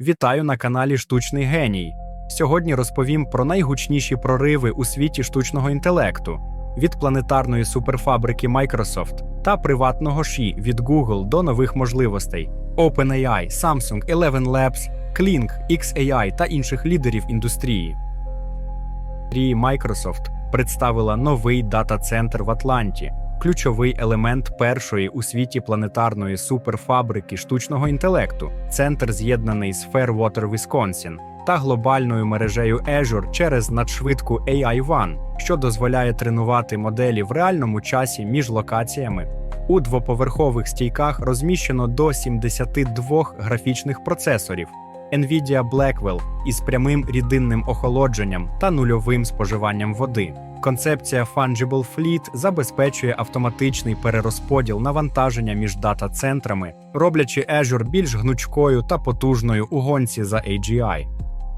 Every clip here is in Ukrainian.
Вітаю на каналі Штучний Геній. Сьогодні розповім про найгучніші прориви у світі штучного інтелекту від планетарної суперфабрики Microsoft та приватного ші від Google до нових можливостей OpenAI, Samsung, Eleven Labs, Kling, XAI та інших лідерів індустрії. Microsoft представила новий дата-центр в Атланті, ключовий елемент першої у світі планетарної суперфабрики штучного інтелекту. Центр з'єднаний з Fairwater, Wisconsin та глобальною мережею Azure через надшвидку AI One, що дозволяє тренувати моделі в реальному часі між локаціями. У двоповерхових стійках розміщено до 72 графічних процесорів. NVIDIA Blackwell із прямим рідинним охолодженням та нульовим споживанням води. Концепція Fungible Fleet забезпечує автоматичний перерозподіл навантаження між дата-центрами, роблячи Azure більш гнучкою та потужною у гонці за AGI.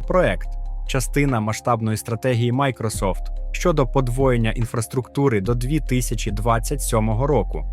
Проект частина масштабної стратегії Microsoft щодо подвоєння інфраструктури до 2027 року.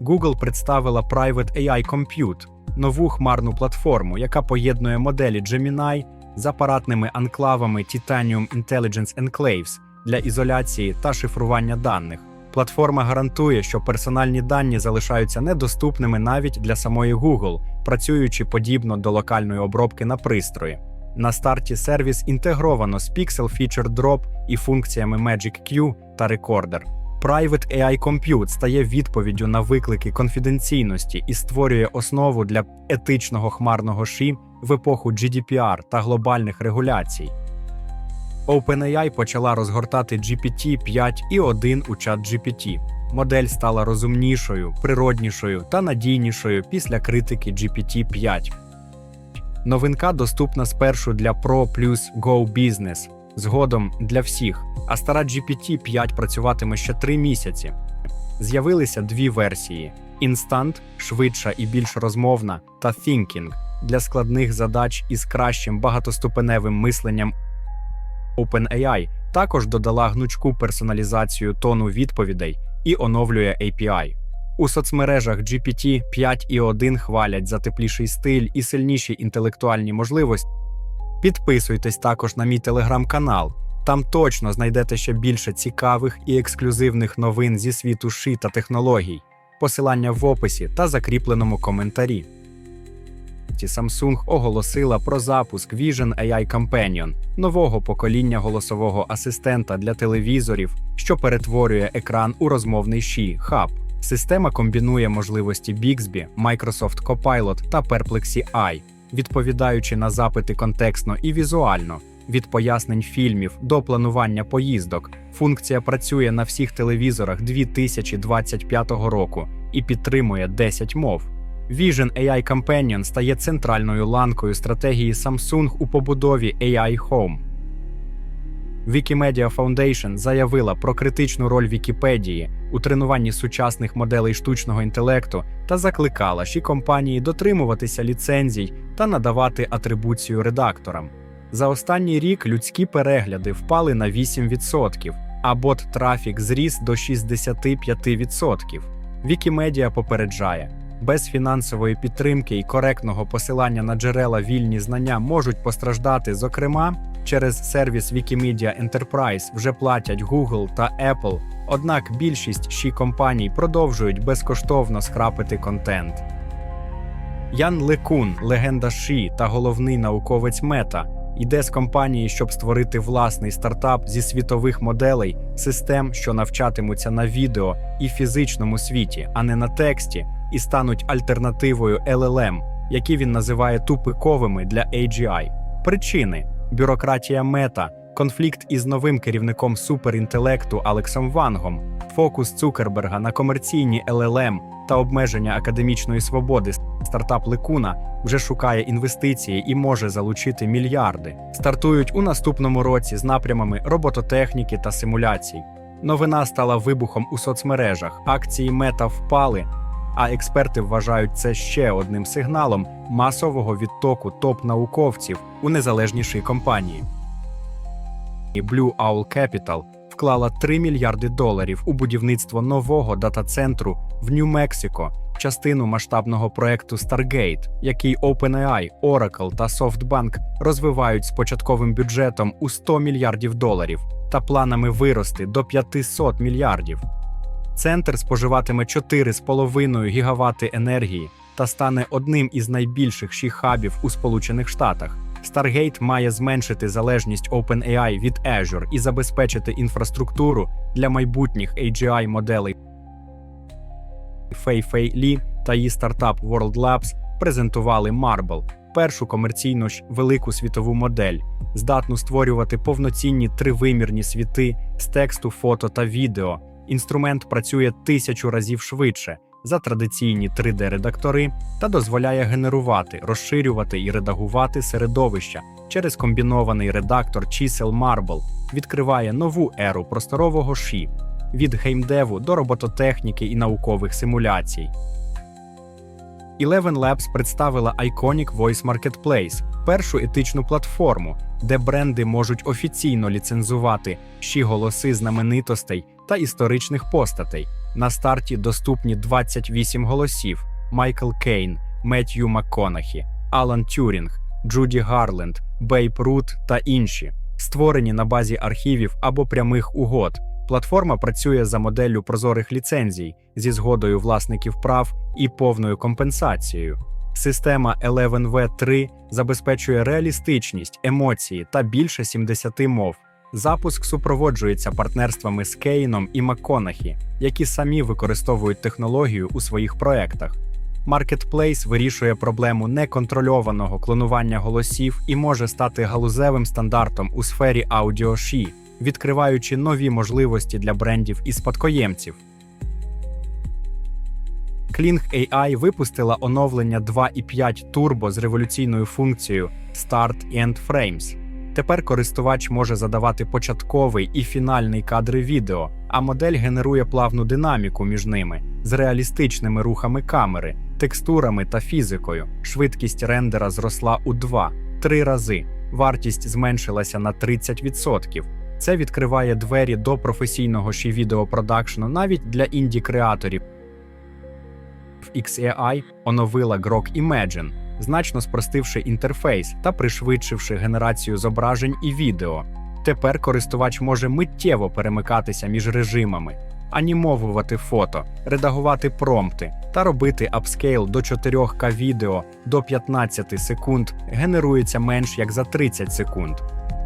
Google представила Private AI Compute – нову хмарну платформу, яка поєднує моделі Gemini з апаратними анклавами Titanium Intelligence Enclaves для ізоляції та шифрування даних. Платформа гарантує, що персональні дані залишаються недоступними навіть для самої Google, працюючи подібно до локальної обробки на пристрої. На старті сервіс інтегровано з Pixel Feature Drop і функціями Magic Q та Recorder. Private AI Compute стає відповіддю на виклики конфіденційності і створює основу для етичного хмарного ші в епоху GDPR та глобальних регуляцій. OpenAI почала розгортати GPT-5 і 1 у чат GPT. Модель стала розумнішою, природнішою та надійнішою після критики GPT-5. Новинка доступна спершу для Pro плюс Go Business, згодом для всіх, а стара GPT-5 працюватиме ще 3 місяці. З'явилися дві версії: Instant – швидша і більш розмовна, та Thinking для складних задач із кращим багатоступеневим мисленням. OpenAI також додала гнучку персоналізацію тону відповідей і оновлює API. У соцмережах GPT 5 і 1 хвалять за тепліший стиль і сильніші інтелектуальні можливості. Підписуйтесь також на мій телеграм-канал. Там точно знайдете ще більше цікавих і ексклюзивних новин зі світу ши та технологій. Посилання в описі та закріпленому коментарі. Samsung оголосила про запуск Vision AI Companion – нового покоління голосового асистента для телевізорів, що перетворює екран у розмовний ші хаб. Система комбінує можливості Bixby, Microsoft Copilot та Perplexity AI, відповідаючи на запити контекстно і візуально. Від пояснень фільмів до планування поїздок. Функція працює на всіх телевізорах 2025 року і підтримує 10 мов. Vision AI Companion стає центральною ланкою стратегії Samsung у побудові AI Home. Wikimedia Foundation заявила про критичну роль Вікіпедії у тренуванні сучасних моделей штучного інтелекту та закликала ші компанії дотримуватися ліцензій та надавати атрибуцію редакторам. За останній рік людські перегляди впали на 8%, а бот трафік зріс до 65%. Вікімедія попереджає, без фінансової підтримки і коректного посилання на джерела вільні знання можуть постраждати, зокрема, через сервіс Wikimedia Enterprise вже платять Google та Apple, однак більшість ші компаній продовжують безкоштовно скрапити контент. Ян Лекун, легенда Ші та головний науковець Мета, йде з компанії, щоб створити власний стартап зі світових моделей, систем, що навчатимуться на відео і фізичному світі, а не на тексті, і стануть альтернативою LLM, які він називає тупиковими для AGI. Причини: бюрократія мета, конфлікт із новим керівником суперінтелекту Алексом Вангом, фокус Цукерберга на комерційні LLM та обмеження академічної свободи. Стартап Лекуна вже шукає інвестиції і може залучити мільярди. Стартують у наступному році з напрямами робототехніки та симуляцій. Новина стала вибухом у соцмережах. Акції мета впали, а експерти вважають це ще одним сигналом масового відтоку топ-науковців у незалежнішій компанії. Blue Owl Capital вклала 3 мільярди доларів у будівництво нового дата-центру в Нью-Мексико частину масштабного проекту Stargate, який OpenAI, Oracle та SoftBank розвивають з початковим бюджетом у 100 мільярдів доларів та планами вирости до 500 мільярдів. Центр споживатиме 4,5 гігавати енергії та стане одним із найбільших ші-хабів у Сполучених Штатах. Stargate має зменшити залежність OpenAI від Azure і забезпечити інфраструктуру для майбутніх AGI моделей. Фей Фей Лі та її стартап World Labs презентували Marble, першу комерційно велику світову модель, здатну створювати повноцінні тривимірні світи з тексту, фото та відео. Інструмент працює тисячу разів швидше за традиційні 3D-редактори та дозволяє генерувати, розширювати і редагувати середовища через комбінований редактор чисел Marble, відкриває нову еру просторового ші від геймдеву до робототехніки і наукових симуляцій. Eleven Labs представила Iconic Voice Marketplace – першу етичну платформу, де бренди можуть офіційно ліцензувати щі голоси знаменитостей та історичних постатей. На старті доступні 28 голосів: Майкл Кейн, Меттью МакКонахі, Алан Тюрінг, Джуді Гарленд, Бейб Рут та інші, створені на базі архівів або прямих угод. Платформа працює за моделлю прозорих ліцензій зі згодою власників прав і повною компенсацією. Система 11V3 забезпечує реалістичність, емоції та більше 70 мов. Запуск супроводжується партнерствами з Кейном і МакКонахі, які самі використовують технологію у своїх проектах. Marketplace вирішує проблему неконтрольованого клонування голосів і може стати галузевим стандартом у сфері аудіоші, відкриваючи нові можливості для брендів і спадкоємців. Kling AI випустила оновлення 2.5 Turbo з революційною функцією Start і End Frames. Тепер користувач може задавати початковий і фінальний кадри відео, а модель генерує плавну динаміку між ними з реалістичними рухами камери, текстурами та фізикою. Швидкість рендера зросла у 2-3 рази. Вартість зменшилася на 30%. Це відкриває двері до професійного ще відеопродакшну навіть для інді-креаторів. XAI оновила Grok Imagine, значно спростивши інтерфейс та пришвидшивши генерацію зображень і відео. Тепер користувач може миттєво перемикатися між режимами, анімовувати фото, редагувати промпти та робити апскейл до 4К відео до 15 секунд генерується менш як за 30 секунд.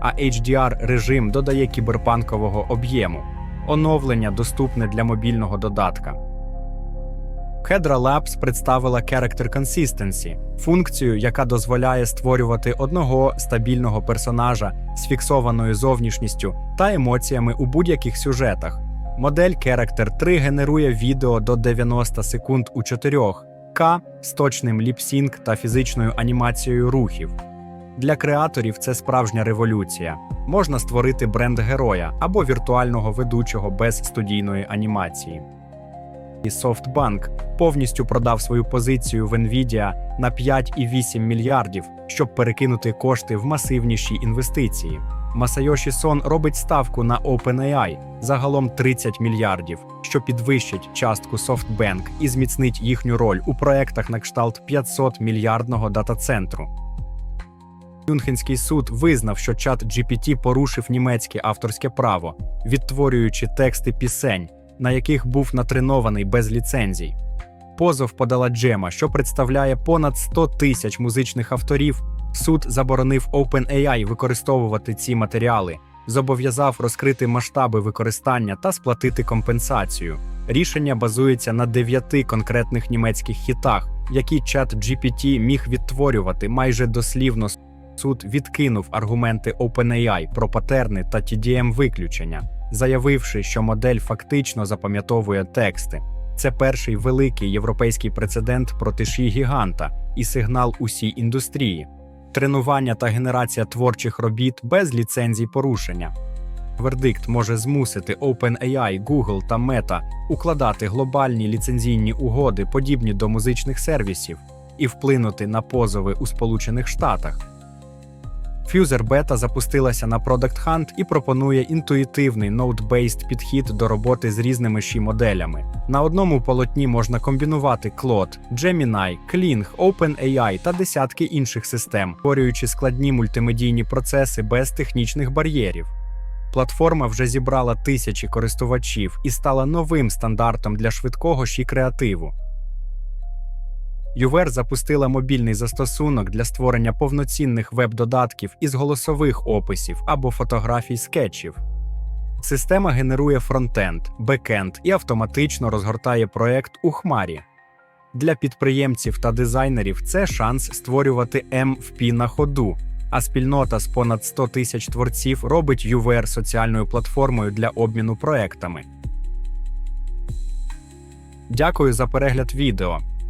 А HDR режим додає кіберпанкового об'єму. Оновлення доступне для мобільного додатка. Hedra Labs представила Character Consistency – функцію, яка дозволяє створювати одного стабільного персонажа з фіксованою зовнішністю та емоціями у будь-яких сюжетах. Модель Character 3 генерує відео до 90 секунд у 4К з точним ліпсінг та фізичною анімацією рухів. Для креаторів це справжня революція. Можна створити бренд героя або віртуального ведучого без студійної анімації. І SoftBank повністю продав свою позицію в Nvidia на 5,8 мільярдів, щоб перекинути кошти в масивніші інвестиції. Масайоші Сон робить ставку на OpenAI загалом 30 мільярдів, що підвищить частку SoftBank і зміцнить їхню роль у проектах на кшталт 500 мільярдного дата-центру. Мюнхенський суд визнав, що чат GPT порушив німецьке авторське право, відтворюючи тексти пісень, на яких був натренований без ліцензій. Позов подала Джема, що представляє понад 100 тисяч музичних авторів. Суд заборонив OpenAI використовувати ці матеріали, зобов'язав розкрити масштаби використання та сплатити компенсацію. Рішення базується на дев'яти конкретних німецьких хітах, які чат GPT міг відтворювати майже дослівно. Суд відкинув аргументи OpenAI про патерни та TDM виключення, заявивши, що модель фактично запам'ятовує тексти. Це перший великий європейський прецедент проти ші гіганта і сигнал усій індустрії, тренування та генерація творчих робіт без ліцензій порушення. Вердикт може змусити OpenAI, Google та Meta укладати глобальні ліцензійні угоди, подібні до музичних сервісів, і вплинути на позови у Сполучених Штатах. Diffuser Beta запустилася на Product Hunt і пропонує інтуїтивний node-based підхід до роботи з різними ші моделями. На одному полотні можна комбінувати Claude, Gemini, Kling, OpenAI та десятки інших систем, створюючи складні мультимедійні процеси без технічних бар'єрів. Платформа вже зібрала тисячі користувачів і стала новим стандартом для швидкого ші креативу. Ювер запустила мобільний застосунок для створення повноцінних веб-додатків із голосових описів або фотографій скетчів. Система генерує фронтенд, бекенд і автоматично розгортає проект у хмарі. Для підприємців та дизайнерів це шанс створювати MVP на ходу, а спільнота з понад 100 тисяч творців робить UVR соціальною платформою для обміну проектами. Дякую за перегляд відео.